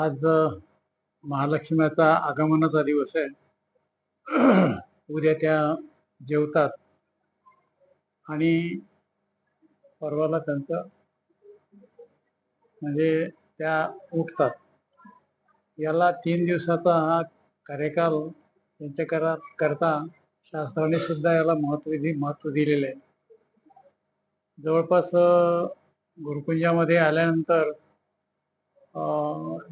आज महालक्ष्मीचा आगमनाचा दिवस आहे. उद्या त्या जेवतात. आणि परवाला त्यांचं म्हणजे त्या उठतात. याला तीन दिवसाचा हा कार्यकाल त्यांच्या करा करता शास्त्राने सुद्धा याला महत्त्व दि महत्त्व दिलेलं आहे. जवळपास गुरुकुंजामध्ये आल्यानंतर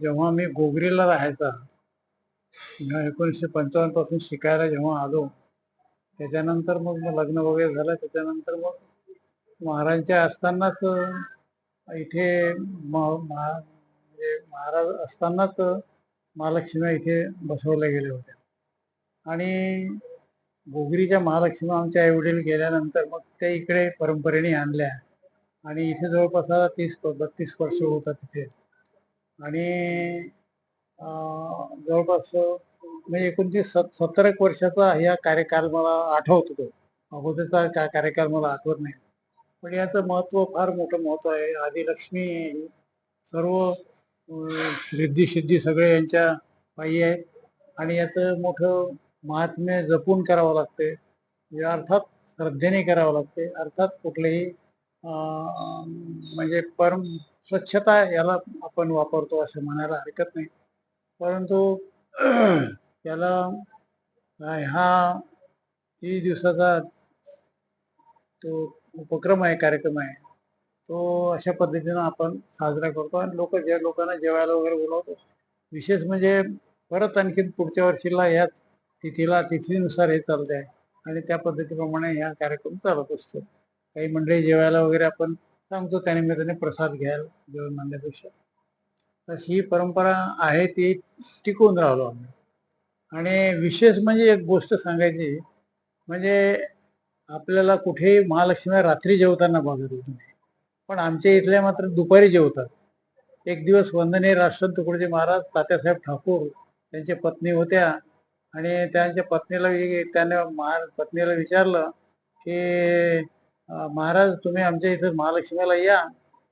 जेव्हा मी गोगरीला राहायचा एकोणीसशे पंचावन्नपासून शिकायला जेव्हा आलो त्याच्यानंतर मग लग्न वगैरे झालं. त्याच्यानंतर मग महाराजांच्या असतानाच इथे म- महा- म्हणजे महाराज असतानाच महालक्ष्मी इथे बसवल्या गेल्या होत्या. आणि गोगरीच्या महालक्ष्मी आमच्या आईवडील गेल्यानंतर मग ते इकडे परंपरेने आणल्या. आणि इथे जवळपास तीस बत्तीस वर्ष होतात तिथे आणि जवळपास म्हणजे एकोणतीस सत सत्तर एक वर्षाचा ह्या कार्यकाल मला आठवत होतो. अगोदरचा का कार्यकाल मला आठवत नाही. पण याचं महत्त्व फार मोठं महत्त्व आहे. आदिलक्ष्मी सर्व रिद्धी सिद्धी सगळे यांच्या पायी आहेत. आणि याचं मोठं महात्म्य जपून करावं लागते म्हणजे अर्थात श्रद्धेने करावं लागते अर्थात कुठलेही म्हणजे परम स्वच्छता याला आपण वापरतो असं म्हणायला हरकत नाही. परंतु त्याला हा तीस दिवसाचा तो उपक्रम आहे कार्यक्रम आहे. तो अशा पद्धतीनं आपण साजरा करतो आणि लोक ज्या लोकांना जेवायला वगैरे बोलावतो. विशेष म्हणजे परत आणखीन पुढच्या वर्षीला याच तिथीला तिथीनुसार हे चालत आहे आणि त्या पद्धतीप्रमाणे हा कार्यक्रम चालत असतो. काही मंडळी जेवायला वगैरे आपण सांगतो त्या निमित्ताने प्रसाद घ्यायला जेवण मांडण्यापेक्षा तशी ही परंपरा आहे ती टिकून राहिलो आम्ही. आणि विशेष म्हणजे एक गोष्ट सांगायची म्हणजे आपल्याला कुठेही महालक्ष्मी रात्री जेवताना बघत होतो पण आमच्या इथल्या मात्र दुपारी जेवतात. एक दिवस वंदनीय राष्ट्र तुकडोजी महाराज तात्यासाहेब ठाकूर त्यांच्या पत्नी होत्या. आणि त्यांच्या पत्नीला त्याने महाराज पत्नीला विचारलं की महाराज तुम्ही आमच्या इथं महालक्ष्मीला या.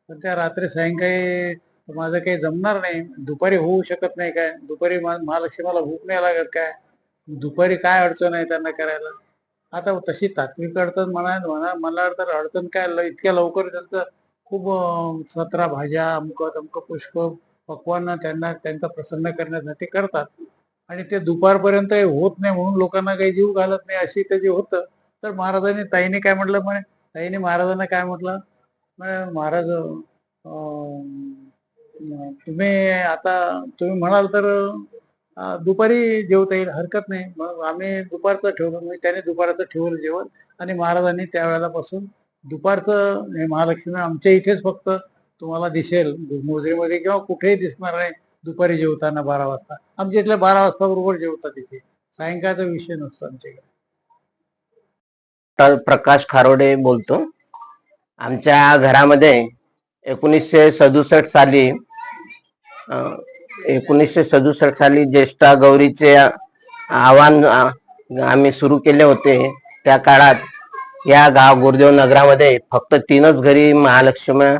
पण त्या रात्री सायंकाळी माझं काही जमणार नाही. दुपारी होऊ शकत नाही काय? दुपारी महालक्ष्मीला भूक नाही लागत काय? दुपारी काय अडचण आहे त्यांना करायला? आता तशी तात्विक अडचण म्हणा म्हणा मला तर अडचण काय? इतक्या लवकर त्यांचं खूप सतरा भाज्या अमुक तमक पुष्प पक्वान त्यांना त्यांचा प्रसन्न करण्यासाठी करतात. आणि ते दुपारपर्यंत हे होत नाही म्हणून लोकांना काही जीव घालत नाही अशी ते जे होतं. तर महाराजांनी ताईने काय म्हटलं म्हणे? ताईने महाराजांना काय म्हटलं? महाराज तुम्ही आता तुम्ही म्हणाल तर दुपारी जेवता येईल हरकत नाही. मग आम्ही दुपारचं ठेवलं म्हणजे त्याने दुपारचं ठेवलं जेवण आणि महाराजांनी त्यावेळेलापासून दुपारचं हे महालक्ष्मी आमच्या इथेच फक्त तुम्हाला दिसेल. मोजरीमध्ये किंवा कुठेही दिसणार नाही दुपारी जेवताना बारा वाजता. आमच्या इथल्या बारा वाजता बरोबर जेवतात इथे. सायंकाळचा विषय नसतो आमच्याकडे. डॉक्टर प्रकाश खारोडे बोलतो. आमच्या घरामध्ये एकोणीसशे सदुसष्ट साली एकोणीसशे सदुसष्ट साली ज्येष्ठा गौरीचे आव्हान आम्ही सुरू केले होते. त्या काळात या गाव गुरुदेव नगरामध्ये फक्त तीनच घरी महालक्ष्मी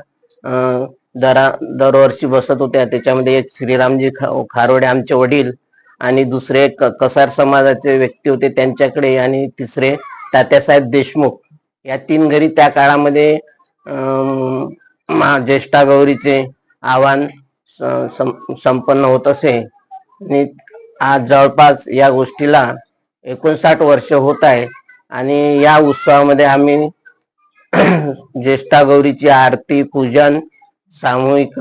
दरा दरवर्षी बसत होत्या. त्याच्यामध्ये एक श्रीरामजी खा- खारोडे आमचे वडील आणि दुसरे क- कसार समाजाचे व्यक्ती होते त्यांच्याकडे आणि तिसरे तात्यासाहेब देशमुख या तीन घरी त्या काळामध्ये ज्येष्ठा गौरीचे आव्हान स- सं- संपन्न होत असे. आणि आज जवळपास या गोष्टीला एकोणसाठ वर्ष होत आहे. आणि या उत्सवामध्ये आम्ही ज्येष्ठा गौरीची आरती पूजन सामूहिक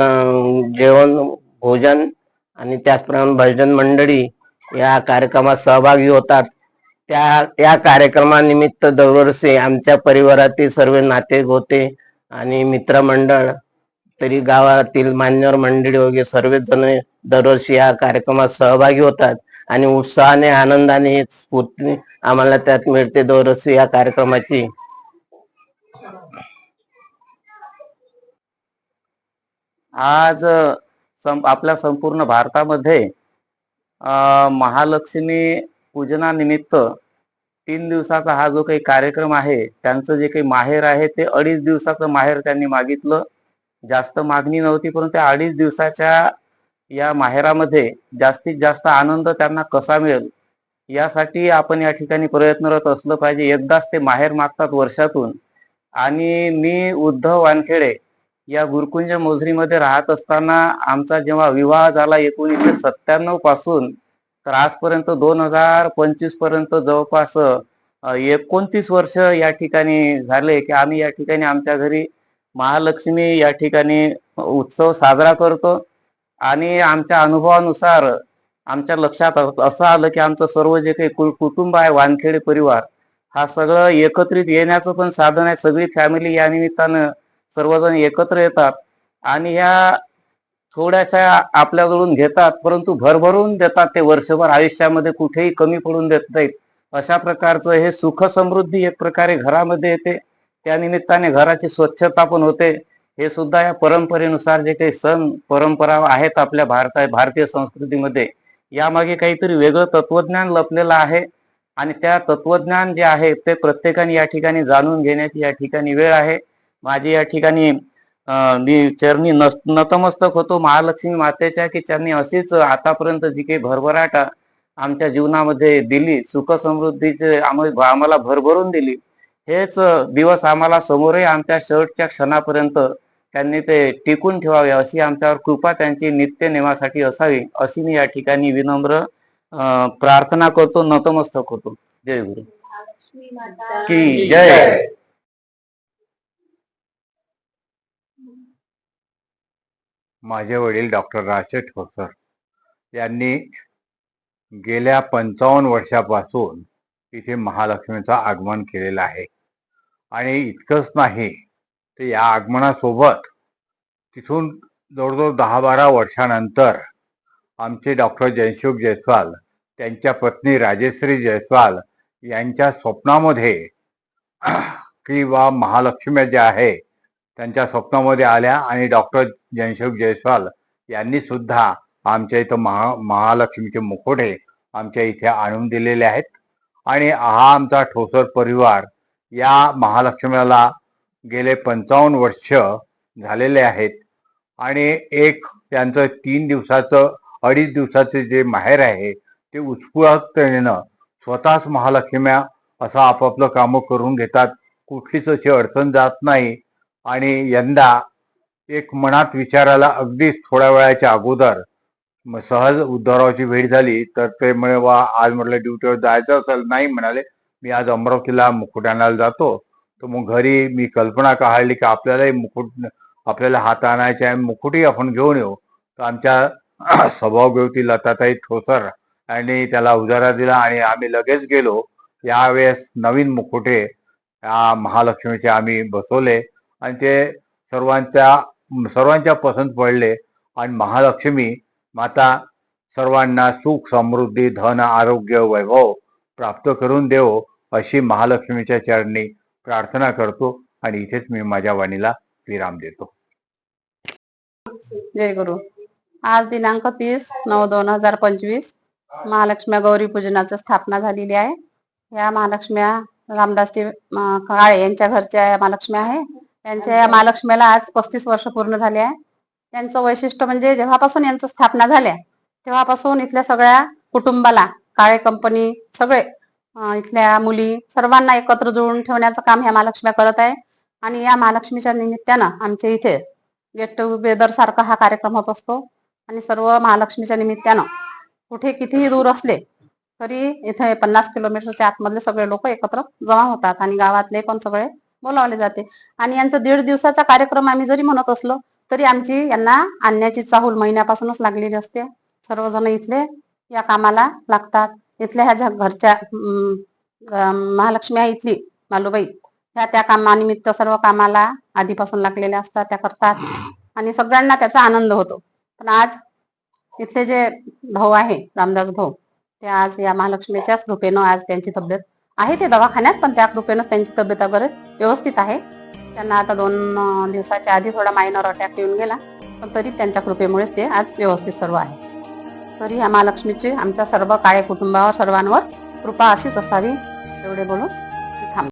जेवण भोजन आणि त्याचप्रमाणे भजन मंडळी या कार्यक्रमात सहभागी होतात. त्या या कार्यक्रमानिमित्त दरवर्षी आमच्या परिवारातील सर्व नाते गोते आणि मित्रमंडळ तरी गावातील मान्यवर मंडळी वगैरे सर्वच जण दरवर्षी या कार्यक्रमात सहभागी होतात आणि उत्साहाने आनंदाने स्फूर्ती आम्हाला त्यात मिळते दरवर्षी या कार्यक्रमाची. आज सं- आपल्या संपूर्ण भारतामध्ये महालक्ष्मी पूजनानिमित्त तीन दिवसाचा हा जो काही कार्यक्रम आहे त्यांचं जे काही माहेर आहे ते अडीच दिवसाचं माहेर त्यांनी मागितलं. जास्त मागणी नव्हती परंतु त्या अडीच दिवसाच्या या माहेरामध्ये जास्तीत जास्त आनंद त्यांना कसा मिळेल यासाठी आपण या ठिकाणी प्रयत्नरत असलं पाहिजे. एकदाच ते माहेर मागतात वर्षातून. आणि मी उद्धव वानखेडे या गुरुकुंज मोझरीमध्ये राहत असताना आमचा जेव्हा विवाह झाला एकोणीसशे सत्त्याण्णवपासून तर आजपर्यंत दोन हजार पंचवीसपर्यंत जवळपास एकोणतीस वर्ष या ठिकाणी झाले की आम्ही या ठिकाणी आमच्या घरी महालक्ष्मी या ठिकाणी उत्सव साजरा करतो. आणि आमच्या अनुभवानुसार आमच्या लक्षात असं आलं की आमचं सर्व जे काही कु- कुटुंब आहे वानखेडे परिवार हा सगळं एकत्रित येण्याचं पण साधन आहे. सगळी फॅमिली या निमित्तानं सर्वजण एकत्र येतात. आणि ह्या थोड्याशा आपल्याकडून घेतात परंतु भरभरून देतात ते वर्षभर आयुष्यामध्ये कुठेही कमी पडून देत नाहीत. अशा प्रकारचं हे सुख समृद्धी एक प्रकारे घरामध्ये येते. त्या निमित्ताने घराची स्वच्छता पण होते. हे सुद्धा या परंपरेनुसार जे काही सण परंपरा आहेत आपल्या भारता भारतीय संस्कृतीमध्ये यामागे काहीतरी वेगळं तत्वज्ञान लपलेलं आहे. आणि त्या तत्वज्ञान जे आहे ते प्रत्येकाने या ठिकाणी जाणून घेण्याची या ठिकाणी वेळ आहे. माझी या ठिकाणी मी चरणी नतमस्तक होतो. महालक्ष्मी मातेच्या की त्यांनी अशीच आतापर्यंत जी काही भरभराट आमच्या जीवनामध्ये दिली सुख समृद्धीचे आम्हा- आम्हाला भरभरून दिली. हेच दिवस आम्हाला समोरही आमच्या शेवटच्या क्षणापर्यंत त्यांनी ते टिकून ठेवावे अशी आमच्यावर कृपा त्यांची नित्य नेमासाठी असावी अशी मी या ठिकाणी विनम्र प्रार्थना करतो नतमस्तक होतो. जय गुरु. की जय. माझे वडील डॉक्टर राशे ठोसर यांनी गेल्या पंचावन्न वर्षापासून इथे महालक्ष्मीचं आगमन केलेलं आहे. आणि इतकंच नाही तर या आगमनासोबत तिथून जवळजवळ दहा बारा वर्षानंतर आमचे डॉक्टर जयशुख जयस्वाल त्यांच्या पत्नी राजेश्री जयस्वाल यांच्या स्वप्नामध्ये की बा महालक्ष्मी ज्या आहे त्यांच्या स्वप्नामध्ये आल्या आणि डॉक्टर जनशोक जयस्वाल यांनी सुद्धा आमच्या इथं महा महालक्ष्मीचे मुखोटे आमच्या इथे आणून दिलेले आहेत. आणि हा आमचा ठोसर परिवार या महालक्ष्मीला गेले पंचावन्न वर्ष झालेले आहेत. आणि एक त्यांचं तीन दिवसाचं अडीच दिवसाचे जे माहेर आहे ते उत्स्फूर्ततेनं स्वतःच महालक्ष्म्या असं आपापलं कामं करून घेतात. कुठलीच अशी अडचण जात नाही. आणि यंदा एक मनात विचाराला अगदीच थोड्या वेळाच्या अगोदर सहज उद्धवरावची भेट झाली तर ते म्हणे वा आज म्हटलं ड्युटीवर जायचं असेल. नाही म्हणाले. मी आज अमरावतीला मुकुट जातो. तर मग घरी मी कल्पना काढली की आपल्यालाही मुकुट आपल्याला हात आणायचे आहे मुकुटही आपण घेऊन येऊ. तर आमच्या स्वभावगवती लताताई ठोसर आणि त्याला उजारा दिला आणि आम्ही लगेच गेलो. यावेळेस नवीन मुकुटे या महालक्ष्मीचे आम्ही बसवले. आणि ते सर्वांच्या सर्वांच्या पसंत पडले. आणि महालक्ष्मी माता सर्वांना सुख समृद्धी धन आरोग्य वैभव प्राप्त करून देवो अशी महालक्ष्मीच्या चरणी प्रार्थना करतो. आणि इथेच मी माझ्या वाणीला विराम देतो. जय गुरु. आज दिनांक तीस नऊ दोन हजार पंचवीस महालक्ष्म्या गौरी पूजनाची स्थापना झालेली आहे. या महालक्ष्म्या रामदासजी काळे यांच्या घरच्या महालक्ष्म्या आहे. त्यांच्या या महालक्ष्मीला आज पस्तीस वर्ष पूर्ण झाले आहे. त्यांचं वैशिष्ट्य म्हणजे जेव्हापासून यांचं स्थापना झाल्या तेव्हापासून इथल्या सगळ्या कुटुंबाला काळे कंपनी सगळे इथल्या मुली सर्वांना एकत्र जुळून ठेवण्याचं काम ह्या महालक्ष्म्या करत आहे. आणि या महालक्ष्मीच्या निमित्तानं आमच्या इथे गेट टुगेदर सारखा हा कार्यक्रम होत असतो. आणि सर्व महालक्ष्मीच्या निमित्तानं कुठे कितीही दूर असले तरी इथे पन्नास किलोमीटरच्या आतमधले सगळे लोक एकत्र जमा होतात. आणि गावातले पण सगळे बोलावले जाते. आणि यांचं दीड दिवसाचा कार्यक्रम आम्ही जरी म्हणत असलो तरी आमची यांना आणण्याची चाहूल महिन्यापासूनच लागलेली असते. सर्वजण इथले या कामाला लागतात. इथल्या ह्या घरच्या महालक्ष्मी आहे इथली मालूबाई. ह्या त्या कामानिमित्त सर्व कामाला आधीपासून लागलेल्या असतात त्या करतात. आणि सगळ्यांना त्याचा आनंद होतो. पण आज इथले जे भाऊ आहे रामदास भाऊ ते आज या महालक्ष्मीच्याच कृपेनं आज त्यांची तब्येत आहे ते दवाखान्यात पण त्या कृपेनंच त्यांची तब्येत वगैरे व्यवस्थित आहे. त्यांना आता दोन दिवसाच्या आधी थोडा मायनर अटॅक येऊन गेला पण तरी त्यांच्या कृपेमुळेच ते आज व्यवस्थित सर्व आहे. तरी ह्या महालक्ष्मीची आमच्या सर्व काळे कुटुंबावर सर्वांवर कृपा अशीच असावी एवढे बोलून.